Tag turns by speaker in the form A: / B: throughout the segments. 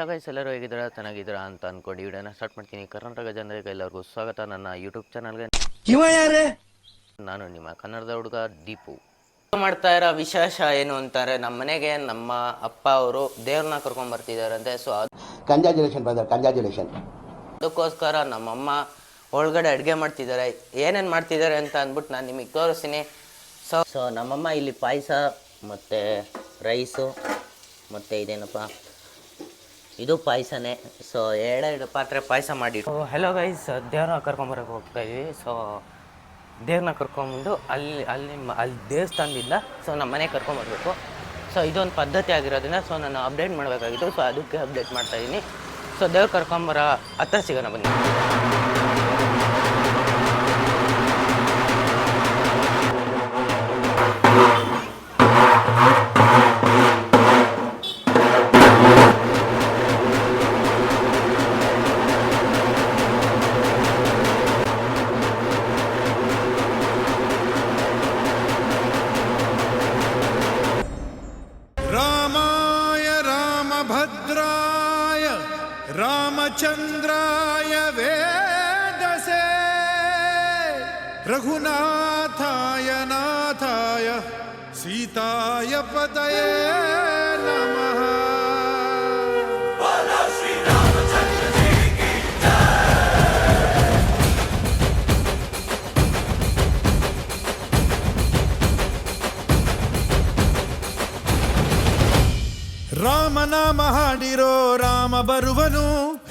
A: ಎಲ್ಲ ಗೈಸ್ ಎಲ್ಲರೂ ಹೇಗಿದ್ದೀರಾ? ಚೆನ್ನಾಗಿದ್ದೀರಾ ಅಂತ ಅನ್ಕೊಂಡು ವಿಡಿಯೋನ ಸ್ಟಾರ್ಟ್ ಮಾಡ್ತೀನಿ. ಕರ್ನಾಟಕ ಜನರಿಗೆ ಎಲ್ಲರಿಗೂ ಸ್ವಾಗತ. ನನ್ನ ಯೂಟ್ಯೂಬ್ ಚಾನಲ್ಗೆ ನಾನು ನಿಮ್ಮ ಕನ್ನಡದ ಹುಡುಗ ದೀಪು. ಮಾಡ್ತಾ ಇರೋ ವಿಶೇಷ ಏನು ಅಂತಾರೆ? ನಮ್ಮ ಮನೆಗೆ ನಮ್ಮ ಅಪ್ಪ ಅವರು ದೇವ್ರನ್ನ ಕರ್ಕೊಂಡ್ ಬರ್ತಿದಾರಂತೆ ಸೊ
B: ಕಂಜಾಜುಲೇಷನ್ ಬ್ರದರ್ ಕಂಜಾಜುಲೇಷನ್
A: ಅದಕ್ಕೋಸ್ಕರ ನಮ್ಮಮ್ಮ ಒಳಗಡೆ ಅಡುಗೆ ಮಾಡ್ತಿದ್ದಾರೆ. ಏನೇನು ಮಾಡ್ತಿದ್ದಾರೆ ಅಂತ ಅಂದ್ಬಿಟ್ಟು ನಾನು ನಿಮಗೆ ತೋರಿಸ್ತೀನಿ. ಸೊ ಸೊ ನಮ್ಮಮ್ಮ ಇಲ್ಲಿ ಪಾಯಸ ಮತ್ತು ರೈಸು ಮತ್ತು ಇದೇನಪ್ಪ? ಇದು ಪಾಯಸನೇ. ಸೊ ಎರಡು ಪಾತ್ರೆ ಪಾಯಸ ಮಾಡಿ. ಹಲೋ ಗೈಸ್ ದೇವ್ರನ್ನ ಕರ್ಕೊಂಬರಕ್ಕೆ ಹೋಗ್ತಾ ಇದ್ವಿ. ಸೊ ದೇವ್ರನ್ನ ಕರ್ಕೊಂಬಂದು ಅಲ್ಲಿ ಅಲ್ಲಿ ಅಲ್ಲಿ ದೇವಸ್ಥಾನದಿಂದ ಸೊ ನಮ್ಮ ಮನೆಗೆ ಕರ್ಕೊಂಬರ್ಬೇಕು ಸೊ ಇದೊಂದು ಪದ್ಧತಿ ಆಗಿರೋದ್ರಿಂದ ಸೊ ನಾನು ಅಪ್ಡೇಟ್ ಮಾಡಬೇಕಾಗಿತ್ತು. ಸೊ ಅದಕ್ಕೆ ಅಪ್ಡೇಟ್ ಮಾಡ್ತಾ ಇದ್ದೀನಿ ಸೊ ದೇವ್ರ ಕರ್ಕೊಂಬರ ಹತ್ರ ಸಿಗೋಣ ಬನ್ನಿ.
C: रामचन्द्राय वेदसे रघुनाथाय नाथाय सीताय पतये नमः ರಾಮನಾಮ ಹಾಡಿರೋ ರಾಮ ಬರುವನು ಅವನ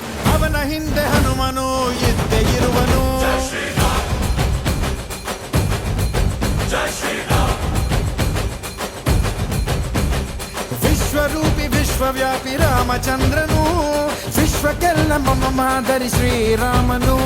C: ಹಿಂದೆ ಹನುಮನು ಇದ್ದೇ ಇರುವನು ವಿಶ್ವರೂಪಿ ವಿಶ್ವವ್ಯಾಪಿ ರಾಮಚಂದ್ರನು ವಿಶ್ವಕ್ಕೆಲ್ಲ ಮಮ ಮಾದರಿ ಶ್ರೀರಾಮನು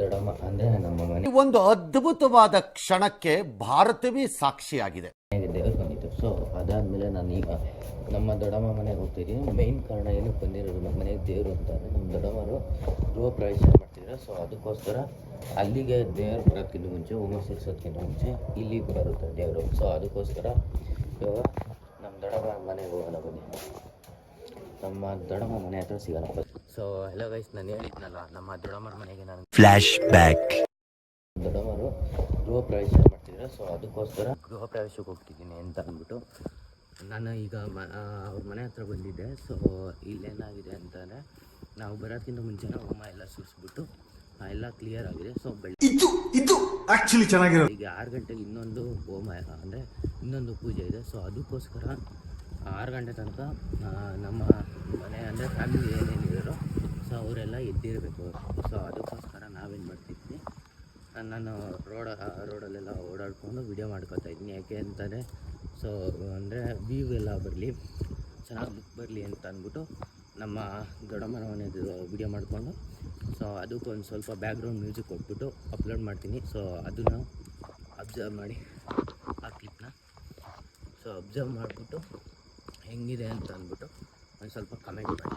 A: ದೊಡ್ಡಮ್ಮ ಅಂದರೆ ನಮ್ಮ ಮನೆ
D: ಒಂದು ಅದ್ಭುತವಾದ ಕ್ಷಣಕ್ಕೆ ಭಾರತವೇ ಸಾಕ್ಷಿಯಾಗಿದೆ.
A: ದೇವರು ಬಂದಿತ್ತು ಸೊ ಅದಾದಮೇಲೆ ನಾನು ಈಗ ನಮ್ಮ ದೊಡ್ಡಮ್ಮ ಮನೆಗೆ ಹೋಗ್ತಿದ್ದೀನಿ ಮೇಯ್ನ್ ಕಾರಣ ಏನಕ್ಕೆ ಬಂದಿರೋದು ನಮ್ಮ ಮನೆಗೆ ದೇವರು ಅಂತಾರೆ ನಮ್ಮ ದೊಡ್ಡಮ್ಮರು ಗೃಹ ಪ್ರವೇಶ ಮಾಡ್ತಿದ್ರು. ಸೊ ಅದಕ್ಕೋಸ್ಕರ ಅಲ್ಲಿಗೆ ದೇವರು ಬರೋಕ್ಕಿಂತ ಮುಂಚೆ ಹೋಮ ಸೇರಿಸೋದಕ್ಕಿಂತ ಮುಂಚೆ ಇಲ್ಲಿಗೆ ಬರುತ್ತೆ ದೇವರು. ಸೊ ಅದಕ್ಕೋಸ್ಕರ ಇವಾಗ ನಮ್ಮ ದೊಡ್ಡಮ್ಮ ಮನೆಗೆ ಹೋಗೋಣ ಬನ್ನಿ. ನಮ್ಮ ದೊಡ್ಡಮ್ಮ ಮನೆ ಹತ್ರ ಸಿಗೋಣ. ಸೊ ಎಲ್ಲ ಗೈಸ್ ನಾನು ಹೇಳಿದ್ನಲ್ಲ ನಮ್ಮ ದೊಡ್ಡಮ್ಮರ ಮನೆಗೆ ನಾನು
E: ಫ್ಲಾಶ್ ಬ್ಯಾಕ್
A: ದೊಡ್ಡಮ್ಮರು ಗೃಹ ಪ್ರವೇಶ ಮಾಡ್ತಿದ್ರು ಸೊ ಅದಕ್ಕೋಸ್ಕರ ಗೃಹ ಪ್ರವೇಶಕ್ಕೆ ಹೋಗ್ತಿದ್ದೀನಿ ಅಂತ ಅಂದ್ಬಿಟ್ಟು ನಾನು ಈಗ ಮ ಅವ್ರ ಮನೆ ಹತ್ರ ಬಂದಿದ್ದೆ. ಸೊ ಇಲ್ಲೇನಾಗಿದೆ ಅಂತಂದರೆ ನಾವು ಬರೋದಕ್ಕಿಂತ ಮುಂಚೆನೇ ಹೋಮ ಎಲ್ಲ ಸುರಿಸ್ಬಿಟ್ಟು ಎಲ್ಲ ಕ್ಲಿಯರ್ ಆಗಿದೆ. ಸೊ ಬೆಳಗ್ಗೆ
C: ಇದು ಚೆನ್ನಾಗಿರೋ
A: ಈಗ ಆರು ಗಂಟೆಗೆ ಇನ್ನೊಂದು ಹೋಮ ಅಂದರೆ ಇನ್ನೊಂದು ಪೂಜೆ ಇದೆ. ಸೊ ಅದಕ್ಕೋಸ್ಕರ ಆರು ಗಂಟೆ ತನಕ ನಮ್ಮ ಮನೆ ಅಂದರೆ ಫ್ಯಾಮಿಲಿ ಏನೇನು ಏನೇನಿದ್ದಾರೋ ಸೊ ಅವರೆಲ್ಲ ಎದ್ದಿರಬೇಕು. ಸೊ ಅದಕ್ಕೋಸ್ಕರ ನಾವೇನು ಮಾಡ್ತಿದ್ವಿ, ನಾನು ರೋಡ ರೋಡಲ್ಲೆಲ್ಲ ಓಡಾಡ್ಕೊಂಡು ವಿಡಿಯೋ ಮಾಡ್ಕೊತಾ ಇದ್ದೀನಿ ಯಾಕೆ ಅಂತಂದರೆ ಸೊ ಅಂದರೆ ವ್ಯೂ ಎಲ್ಲ ಬರಲಿ, ಚೆನ್ನಾಗಿ ಬುಕ್ ಬರಲಿ ಅಂತ ಅಂದ್ಬಿಟ್ಟು ನಮ್ಮ ದೊಡ್ಡಮ್ಮನ ಮನೆದು ವಿಡಿಯೋ ಮಾಡಿಕೊಂಡು ಸೊ ಅದಕ್ಕೊಂದು ಸ್ವಲ್ಪ ಬ್ಯಾಕ್ಗ್ರೌಂಡ್ ಮ್ಯೂಸಿಕ್ ಕೊಟ್ಬಿಟ್ಟು ಅಪ್ಲೋಡ್ ಮಾಡ್ತೀನಿ. ಸೊ ಅದನ್ನು ಅಬ್ಸರ್ವ್ ಮಾಡಿ, ಆ ಕ್ಲಿಪ್ನ ಸೊ ಅಬ್ಸರ್ವ್ ಮಾಡಿಬಿಟ್ಟು ಹೆಂಗಿದೆ ಅಂತ ಅಂದ್ಬಿಟ್ಟು ಒಂದು ಸ್ವಲ್ಪ ಕಮೆಂಟ್ ಮಾಡಿ.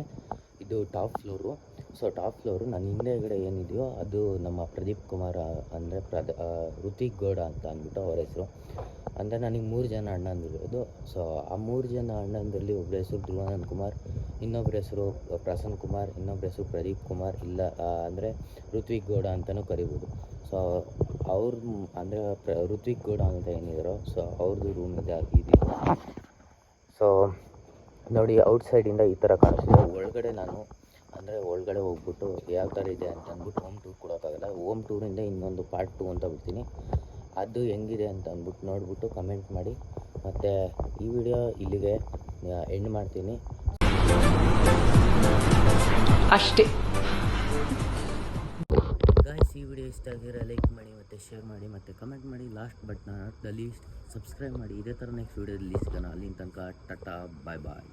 A: ಮನೇಲಿ ಇದು top floor. So, top floor ನನ್ನ ಹಿಂದೆಗಡೆ ಏನಿದೆಯೋ ಅದು ನಮ್ಮ ಪ್ರದೀಪ್ ಕುಮಾರ್ ಅಂದರೆ ಪ್ರದ ಋತಿಕ್ ಗೌಡ ಅಂತ ಅಂದ್ಬಿಟ್ಟು ಅವ್ರ ಹೆಸರು. ಅಂದರೆ ನನಗೆ ಮೂರು ಜನ ಅಣ್ಣಂದಿರೋದು. ಸೊ, ಆ ಮೂರು ಜನ ಅಣ್ಣಂದರಲ್ಲಿ ಒಬ್ಬರ ಹೆಸರು ಧ್ರುವಾನಂದ್ ಕುಮಾರ್ ಇನ್ನೊಬ್ಬರ ಹೆಸರು ಪ್ರಸನ್ನ ಕುಮಾರ್ ಇನ್ನೊಬ್ಬರ ಹೆಸರು ಪ್ರದೀಪ್ ಕುಮಾರ್, ಇಲ್ಲ ಅಂದರೆ ಋತ್ವಿಕ್ ಗೌಡ ಅಂತಲೂ ಕರಿಬೋದು. ಸೊ, ಅವ್ರ ಅಂದರೆ ಪ್ರ ಋತ್ವಿಕ್ ಗೌಡ ಅಂತ ಏನಿದ್ರು, ಸೊ ಅವ್ರದ್ದು ರೂಮ್ ಇದೆ ಇದು. ಸೊ ನೋಡಿ ಔಟ್ಸೈಡಿಂದ ಈ ಥರ ಕಾಣಿಸ್ತಿದೆ. ಒಳಗಡೆ ನಾನು, ಅಂದರೆ ಒಳಗಡೆ ಹೋಗ್ಬಿಟ್ಟು ಯಾವ ಥರ ಇದೆ ಅಂತ ಅಂದ್ಬಿಟ್ಟು ಹೋಮ್ ಟೂರ್ ಕೊಡೋಕ್ಕಾಗಲ್ಲ. ಹೋಮ್ ಟೂರಿಂದ ಇನ್ನೊಂದು ಪಾರ್ಟ್ ಟೂ ಅಂತ ಬಿಡ್ತೀನಿ. ಅದು ಹೆಂಗಿದೆ ಅಂತ ಅಂದ್ಬಿಟ್ಟು ನೋಡಿಬಿಟ್ಟು ಕಮೆಂಟ್ ಮಾಡಿ. ಮತ್ತು ಈ ವಿಡಿಯೋ ಇಲ್ಲಿಗೆ ಎಂಡ್ ಮಾಡ್ತೀನಿ.
E: ಅಷ್ಟೇ.
A: ಗಾಯ್ಸ್ ಈ ವಿಡಿಯೋ ಇಷ್ಟ ಆಗಿರೋ ಲೈಕ್ ಮಾಡಿ ಮತ್ತು ಶೇರ್ ಮಾಡಿ ಮತ್ತು ಕಮೆಂಟ್ ಮಾಡಿ. ಲಾಸ್ಟ್ ಬಟ್ ಲೀಸ್ಟ್ ಸಬ್ಸ್ಕ್ರೈಬ್ ಮಾಡಿ. ಇದೇ ಥರ ನೆಕ್ಸ್ಟ್ ವಿಡಿಯೋದಲ್ಲಿ ಸಿಗೋಣ. ಅಲ್ಲಿನ ತನಕ, ಟಟಾ ಬಾಯ್ ಬಾಯ್